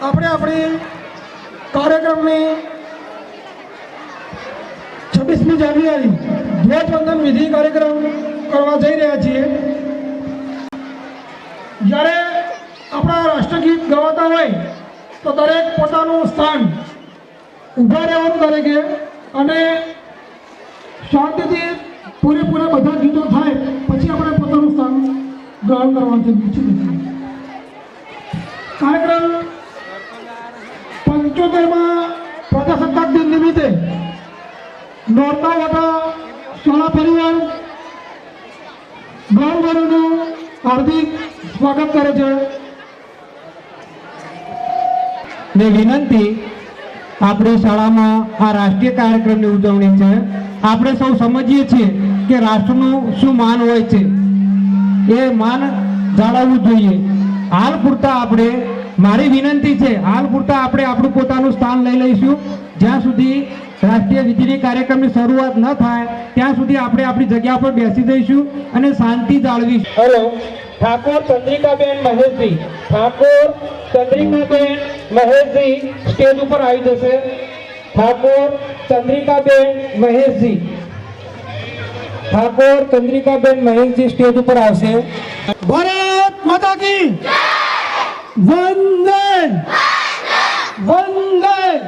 આપણે આપણી કાર્યક્રમની છવ્વીસમી જાન્યુઆરી ધ્વજવંદન વિધિ કાર્યક્રમ કરવા જઈ રહ્યા છીએ. જ્યારે આપણા રાષ્ટ્રગીત ગવાતા હોય તો દરેક પોતાનું સ્થાન ઊભા રહેવાનું દરેકે અને શાંતિથી પૂરેપૂરા બધા ગીતો થાય પછી આપણે પોતાનું સ્થાન ગ્રહણ કરવાનું છે. કાર્યક્રમ પંચોતેરમાં પ્રજાસત્તાક દિન નિમિત્તે નોરતા વાટા શાળા પરિવાર ગૌરવનું હાર્દિક સ્વાગત કરે છે. ને વિનંતી, આપણી શાળામાં આ રાષ્ટ્રીય કાર્યક્રમની ઉજવણી છે. આપણે સૌ સમજીએ છીએ કે રાષ્ટ્રનું શું માન હોય છે. એ માન જાળવવું જોઈએ. હાલ પૂરતા આપણે મારી વિનંતી છે હાલ પૂરતા આપણે આપણું પોતાનું સ્થાન લઈ લઈશું. જ્યાં સુધી રાષ્ટ્રીય વિધિની કાર્યક્રમની શરૂઆત ન થાય ત્યાં સુધી આપણે આપણી જગ્યા પર બેસી જઈશું અને શાંતિ જાળવીશું. હેલો ઠાકોર ચંદ્રિકાબેન મહેશજી. ઠાકોર ચંદ્રિકાબેન મહેશજી સ્ટેજ ઉપર આવી જશે. ઠાકોર ચંદ્રિકાબેન મહેશજી. ઠાકોર ચંદ્રિકાબેન મહેશજી સ્ટેજ ઉપર આવશે. ભારત માતા કી વંદે વંદન.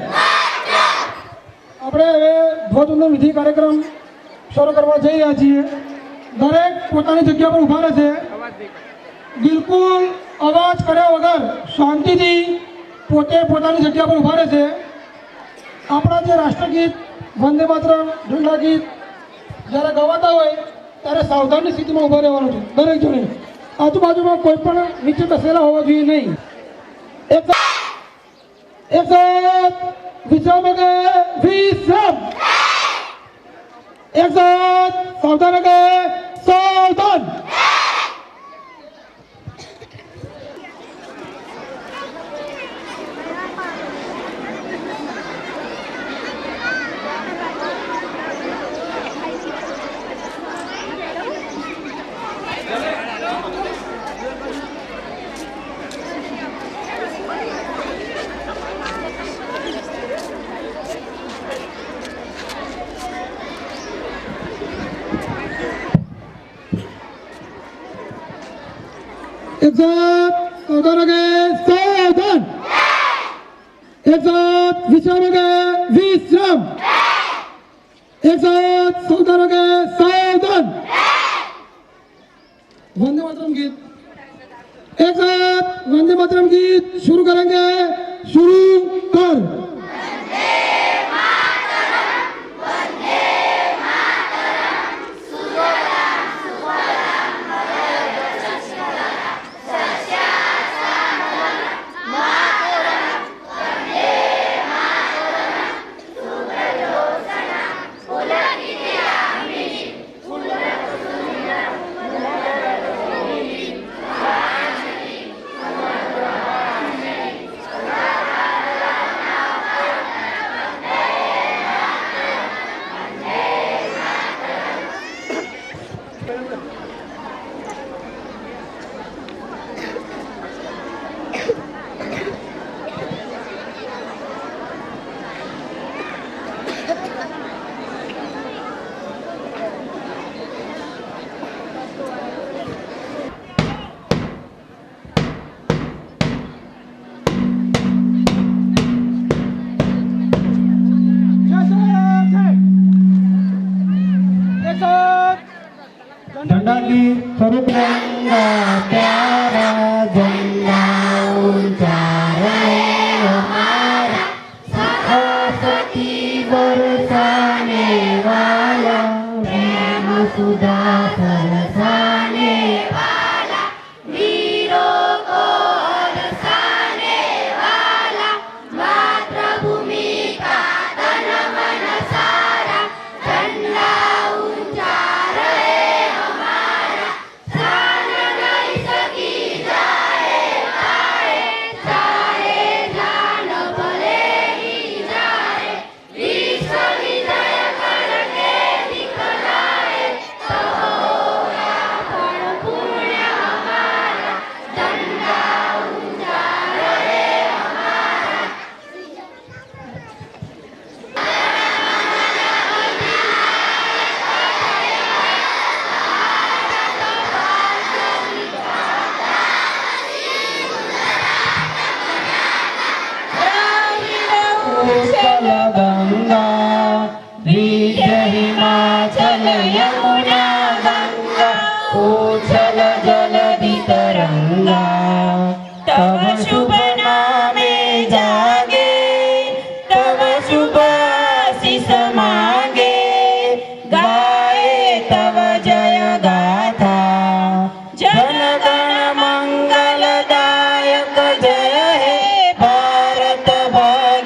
આપણે હવે ધ્વજવંદન વિધિ કાર્યક્રમ શરૂ કરવા જઈ રહ્યા છીએ. દરેક પોતાની જગ્યા પર ઊભા રહેશે. બિલકુલ અવાજ કર્યા વગર શાંતિથી પોતે પોતાની જગ્યા પર ઊભા રહેશે. આપણા જે રાષ્ટ્રગીત, વંદે માતરમ ઝંડા ગીત જ્યારે ગવાતા હોય ત્યારે સાવધાનની સ્થિતિમાં ઊભા રહેવાનું છે. દરેક જણે. આજુબાજુમાં કોઈ પણ નીચે બેસેલા હોવા જોઈએ નહીં. એક એક વિશ્રામ કે વિશ્રામ. એક સાવધાન કે સાવધાન. सब उधर गए साधन एक साथ विश्राम गए विश्राम एक साथ उधर गए साधन वंदे मातरम गीत एक साथ वंदे मातरम गीत शुरू करेंगे शुरू कर దండాలి స్వరూపంగా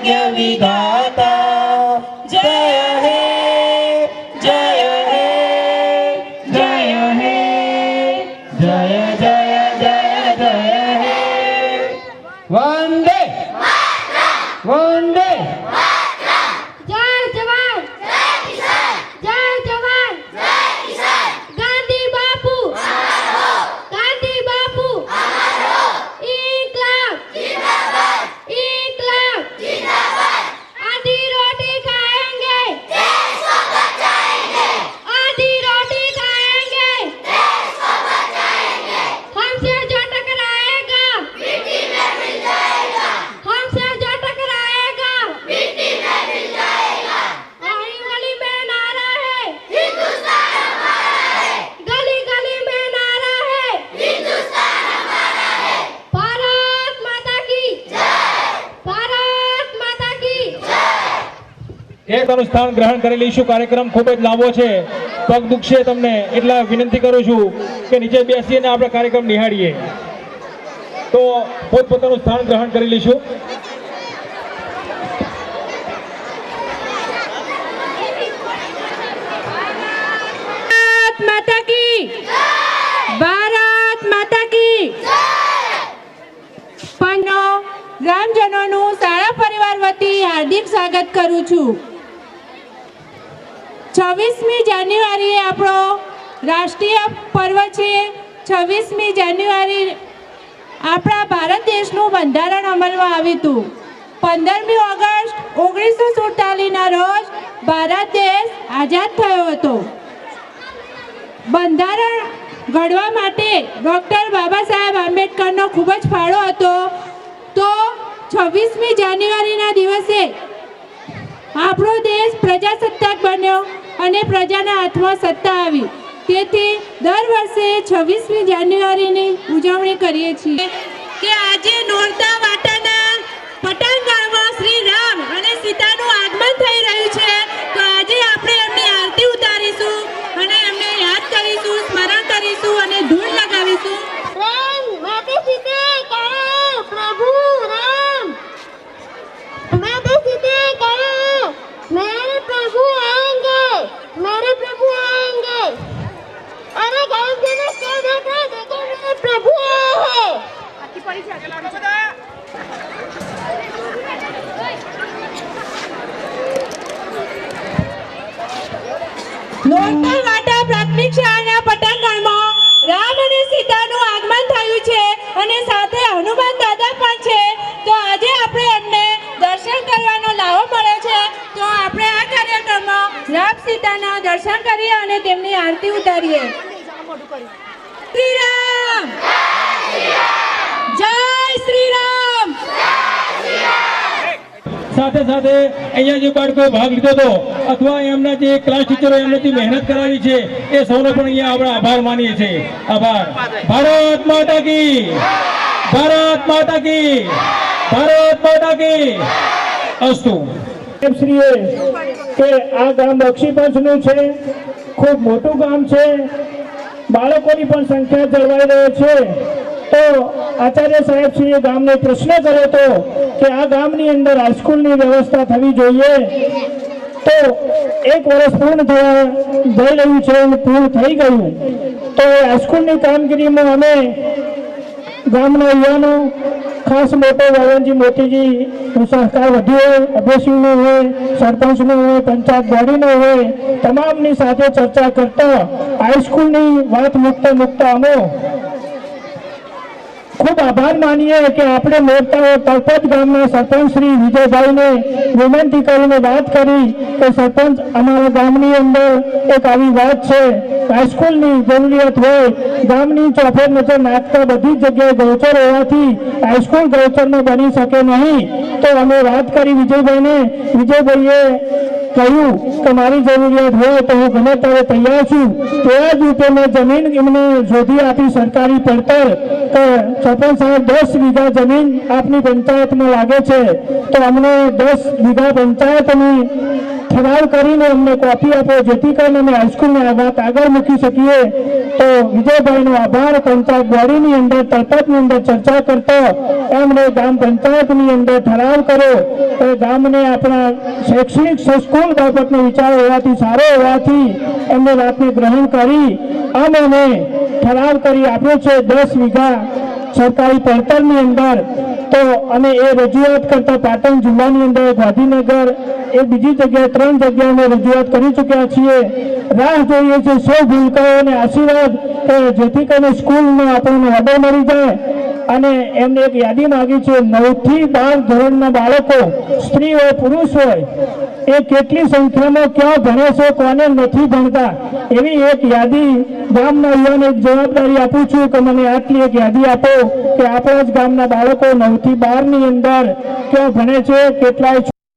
Yeah, we go. અનું સ્થાન ગ્રહણ કરી લઈશું. કાર્યક્રમ ખૂબ જ લાંબો છે. પગ દુખશે તમને એટલે વિનંતી કરું છું કે નીચે બેસીને આપણે કાર્યક્રમ નિહાળીએ. તો પોતપોતાનું સ્થાન ગ્રહણ કરી લઈશું. ભારત માતા કી પંચનો ગ્રામજનોનું શાળા પરિવાર વતી હાર્દિક સ્વાગત કરું છું. છવ્વીસમી જાન્યુઆરીએ આપણો રાષ્ટ્રીય પર્વ છે. છવ્વીસમી જાન્યુઆરી આપણા ભારત દેશનું બંધારણ અમલમાં આવ્યું હતું. પંદરમી ઓગસ્ટ ઓગણીસો સુડતાલીસના રોજ ભારત દેશ આઝાદ થયો હતો. બંધારણ ઘડવા માટે ડૉક્ટર બાબા સાહેબ આંબેડકરનો ખૂબ જ ફાળો હતો. તો છવ્વીસમી જાન્યુઆરીના દિવસે આપણો દેશ પ્રજાસત્તાક બન્યો. અને પ્રજાના હાથમાં સત્તા આવી. તેથી દર વર્ષે છવ્વીસમી જાન્યુઆરીની ઉજવણી કરીએ છીએ. કે આજે નોરતા વાટાના નોરતા વાટા પ્રાથમિક શાળાના પટાંગણમાં રામ અને સીતાનું આગમન થયું છે અને સાથે હનુમાન દાદા પણ છે. તો આજે આપણે એમને દર્શન કરવાનો લાવો મળ્યો છે. તો આપણે આ કાર્યક્રમમાં રામ સીતાના દર્શન કરીએ અને તેમની આરતી ઉતારીએ જય શ્રી રામ સાથે સાથે અહીંયા જે બાળકો ભાગ લીધો હતો, અથવા એમના જે ક્લાસ ટીચરો એમને જે મહેનત કરાવી છે, એ સૌનો પણ અહીંયા આપણે આભાર માનીએ છીએ. આભાર. ભારત માતા કી. ભારત માતા કી. ભારત માતા કી. અસ્તુ. શ્રીએ કે આ ગામ બક્ષીપંચનું છે, ખૂબ મોટું ગામ છે, બાળકોની પણ સંખ્યા જળવાઈ રહે છે. તો આચાર્ય સાહેબશ્રીએ ગામને પ્રશ્ન કર્યો હતો કે આ ગામની અંદર હાઈસ્કૂલની વ્યવસ્થા થવી જોઈએ. તો એક વર્ષ પૂર્ણ થવા જઈ રહ્યું છે પૂર્ણ થઈ ગયું. તો એ હાઈસ્કૂલની કામગીરીમાં અમે ગામના યુવાનો, ખાસ મોટો વાવનજી મોતીજી સહકાર વધ્યો અભ્યાસીનો હોય સરપંચનો હોય, પંચાયત બોડીનો હોય, તમામની સાથે ચર્ચા કરતા હાઈસ્કૂલની વાત મૂકતા મૂકતા અમો ખૂબ આભાર માનીએ કે આપણે મોટાઓ તળપત ગામના સરપંચ શ્રી વિજયભાઈને વિનંતી કરીને વાત કરી કે સરપંચ, અમારા ગામની અંદર એક આવી વાત છે. હાઈસ્કૂલની જરૂરિયાત હોય, ગામની ચોફેર નજર નાખતા બધી જગ્યાએ ગૌચર હોવાથી હાઈસ્કૂલ ગૌચરમાં બની શકે નહીં. તો અમે વાત કરી વિજયભાઈને. વિજયભાઈએ કહ્યું કે મારી જરૂરિયાત હોય તો હું ગમે ત્યારે તૈયાર છું. તેવા જ રીતે મેં જમીન એમને શોધી આપી સરકારી પડતર. કે સરપંચ સાહેબ, દસ વીઘા જમીન આપની પંચાયતમાં લાગે છે. તો અમને દસ વીઘા પંચાયતની ઠરાવ કરીને અમને કોપી આપો, જેથી કરીને અમે હાઈસ્કૂલની આ વાત આગળ મૂકી શકીએ. તો વિજયભાઈનો આભાર, પંચાયત બોડીની અંદર તળપતની અંદર ચર્ચા કરતો, એમણે ગામ પંચાયતની અંદર ઠરાવ કર્યો. તો ગામને આપણા શૈક્ષણિક સ્કૂલ બાબતનો વિચાર હોવાથી, સારો હોવાથી એમને વાતને ગ્રહણ કરી અમે ઠરાવ કરી આપ્યો છે. દસ વીઘા સરકારી પડતરની અંદર તો અને એ રજૂઆત કરતા પાટણ જિલ્લાની અંદર ગાંધીનગર એ બીજી જગ્યાએ ત્રણ જગ્યાએ રજૂઆત કરી ચૂક્યા છીએ. રાહ જોઈએ છે સૌ ભૂલકાઓને આશીર્વાદ કે જેથી કરીને સ્કૂલનો આપણને ઓર્ડર મળી જાય. અને એમને એક યાદી માગી છે, નવથી બાર ધોરણના બાળકો સ્ત્રી હોય પુરુષ હોય એ કેટલી સંખ્યામાં ક્યાં ભણે છે, કોને નથી ભણતા? એવી એક યાદી ગામના યુવાને એક જવાબદારી આપું છું કે મને આટલી એક યાદી આપો કે આપણા જ ગામના બાળકો નવથી બારની અંદર ક્યાં ભણે છે, કેટલાય